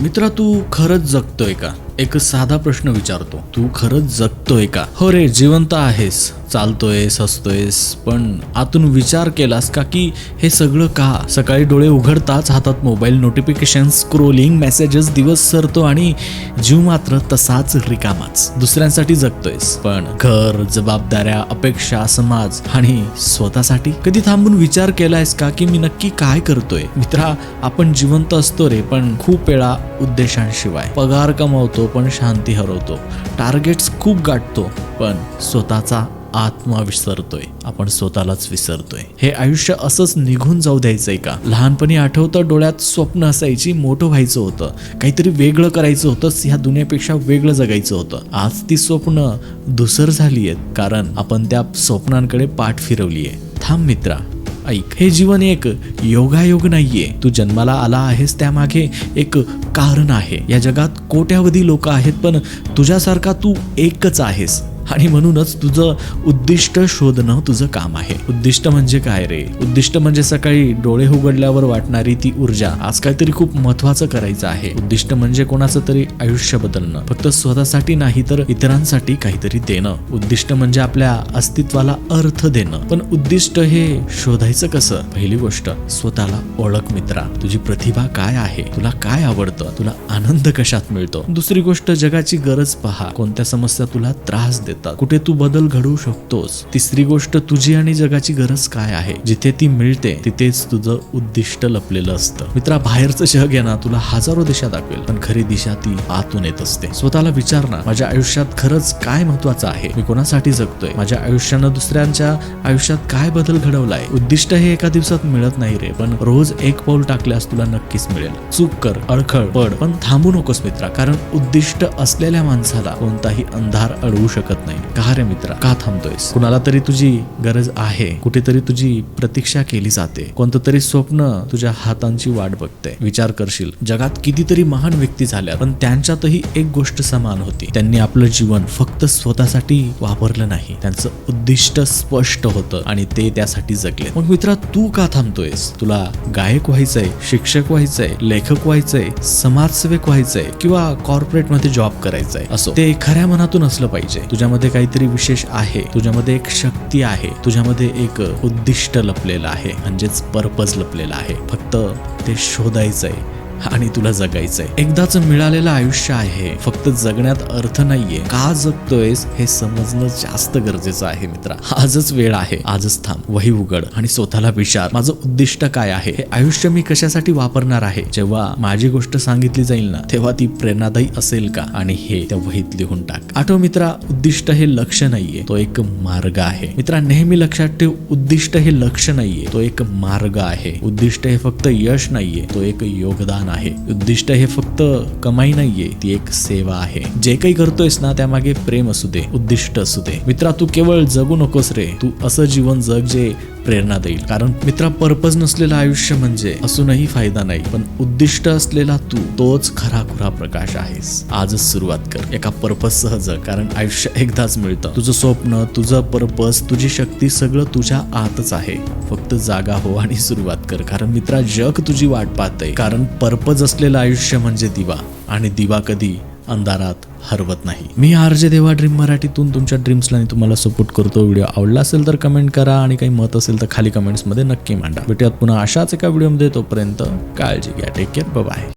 मित्रा तू खरंच जगतोय का? एक साधा प्रश्न विचारतो. तू खरंच जगतोय का? हो रे जिवंत आहेस. चालतोयस हसतोयस. पण आतून विचार केलास का की हे सगळं का? सकाळी डोळे उघडताच हातात मोबाईल नोटिफिकेशन स्क्रोलिंग मेसेजेस दिवस सरतो आणि जीव मात्र तसाच रिकामाच. दुसऱ्यांसाठी जगतोयस. पण घर जबाबदाऱ्या अपेक्षा समाज आणि स्वतःसाठी कधी थांबून विचार केलायस का की मी नक्की काय करतोय? मित्रा आपण जिवंत असतो रे पण खूप वेळा उद्देशांशिवाय. पगार कमवतो पण शांती हरवतो. टार्गेट्स खूप गाठतो पण स्वतःचा आत्मा विसरतोय. आपण स्वतःलाच विसरतोय. हे आयुष्य असंच निघून जाऊ द्यायचंय का? लहानपणी आठवतं डोळ्यात स्वप्न असायची मोठं व्हायचं होतं. काहीतरी वेगळं करायचं होतं ह्या दुनियापेक्षा वेगळं जगायचं होतं. आज ती स्वप्न धुसर झाली आहेत कारण आपण त्या स्वप्नांकडे पाठ फिरवली आहे थांब मित्रा ऐक. हे जीवन एक योगायोग नाहीये. तू जन्माला आला आहेस त्यामागे एक कारण आहे. या जगात कोट्यावधी लोक आहेत पण तुझ्यासारखा तू एकच आहेस. आणि म्हणूनच तुझं उद्दिष्ट शोधणं तुझं काम आहे. उद्दिष्ट म्हणजे काय रे? उद्दिष्ट म्हणजे सकाळी डोळे उघडल्यावर वाटणारी ती ऊर्जा आज काहीतरी खूप महत्वाचं करायचं आहे. उद्दिष्ट म्हणजे कोणाचं तरी आयुष्य बदलणं. फक्त स्वतःसाठी नाही तर इतरांसाठी काहीतरी देणं. उद्दिष्ट म्हणजे आपल्या अस्तित्वाला अर्थ देणं. पण उद्दिष्ट हे शोधायचं कसं? पहिली गोष्ट स्वतःला ओळख मित्रा. तुझी प्रतिभा काय आहे? तुला काय आवडतं? तुला आनंद कशात मिळतो? दुसरी गोष्ट जगाची गरज पहा. कोणत्या समस्या तुला त्रास देतात. कुठे तू बदल घडवू शकतोस तिसरी गोष्ट तुझी आणि जगाची गरज काय आहे? जिथे ती मिळते तिथेच तुझं उद्दिष्ट लपलेलं असतं. मित्रा बाहेरचं जग आहे ना तुला हजारो दिशा दाखवेल पण खरी दिशा ती आतून येत असते. स्वतःला विचार ना माझ्या आयुष्यात खरंच काय महत्वाचं आहे? मी कोणासाठी जगतोय? माझ्या आयुष्यानं दुसऱ्यांच्या आयुष्यात काय बदल घडवलाय? उद्दिष्ट हे एका दिवसात मिळत नाही रे पण रोज एक पाऊल टाकल्यास तुला नक्कीच मिळेल. चूक कर अडखळ पड पण थांबू नकोस मित्रा कारण उद्दिष्ट असलेल्या माणसाला कोणताही अंधार अडवू शकत नाही. का रे मित्रा? का थांबतोयस? कुणाला तरी तुझी गरज आहे. कुठेतरी तुझी प्रतीक्षा केली जाते. कोणतं तरी स्वप्न तुझ्या हातांची वाट बघते. विचार करशील. जगात कितीतरी महान व्यक्ती झाल्या पण त्यांच्यातही एक गोष्ट समान होती. त्यांनी आपलं जीवन फक्त स्वतःसाठी वापरलं नाही. त्यांचं उद्दिष्ट स्पष्ट होतं आणि ते त्यासाठी जगले मग मित्रा तू का थांबतोयस? तुला गायक व्हायचंय शिक्षक व्हायचंय लेखक व्हायचंय समाजसेवक व्हायचंय किंवा कॉर्पोरेटमध्ये जॉब करायचंय असो. ते खऱ्या मनातून असलं पाहिजे. तुझ्या तुझ्यामध्ये काहीतरी विशेष आहे. तुझ्यामध्ये एक शक्ती आहे. तुझ्यामध्ये एक उद्दिष्ट लपलेलं आहे. म्हणजेच पर्पज लपलेला आहे. फक्त ते शोधायचंय. आणि तुला जगायचंय. एकदाच मिळालेलं आयुष्य आहे फक्त जगण्यात अर्थ नाहीये. का जगतोयस हे समजणं जास्त गरजेचं आहे मित्रा. आजच वेळ आहे आजच थांब. वही उघड आणि स्वतःला विचार माझं उद्दिष्ट काय आहे? हे आयुष्य मी कशासाठी वापरणार आहे? जेव्हा माझी गोष्ट सांगितली जाईल ना तेव्हा ती प्रेरणादायी असेल का? आणि हे त्या वहीत लिहून टाक. आठव मित्रा उद्दिष्ट हे लक्ष नाहीये तो एक मार्ग आहे. मित्रा नेहमी लक्षात ठेव उद्दिष्ट हे लक्ष नाहीये तो एक मार्ग आहे. उद्दिष्ट हे फक्त यश नाहीये तो एक योगदान आहे. उद्दिष्ट हे फक्त कमाई नाहीये ती एक सेवा आहे. जे काही करतोयस ना त्यामागे प्रेम असू दे उद्दिष्ट असू दे. मित्रा तू केवळ जगू नकोस रे. तू असं जीवन जग जे प्रेरणा देईल. कारण मित्रा पर्पज नसलेलं आयुष्य म्हणजे असूनही फायदा नाही पण उद्दिष्ट असलेला तू तोच खरा खुरा प्रकाश आहेस. आजच सुरुवात कर. एका पर्पज सह जग कारण आयुष्य एकदाच मिळतं. तुझं स्वप्न तुझं पर्पज तुझी शक्ती सगळं तुझ्या आतच आहे. फक्त जागा हो आणि सुरुवात कर कारण मित्रा जग तुझी वाट पाहतंय. कारण पर्पज असलेलं आयुष्य म्हणजे दिवा. आणि दिवा कधी? अंधारात. हरवत नाही. मी आर जे देवा ड्रीम मराठीतून तुमच्या ड्रीम्सला आणि तुम्हाला सपोर्ट करतो. व्हिडिओ आवडला असेल तर कमेंट करा आणि काही मत असेल तर खाली कमेंट्समध्ये नक्की मांडा. भेटूयात पुन्हा अशाच एका व्हिडिओमध्ये तोपर्यंत काळजी घ्या. Take care bye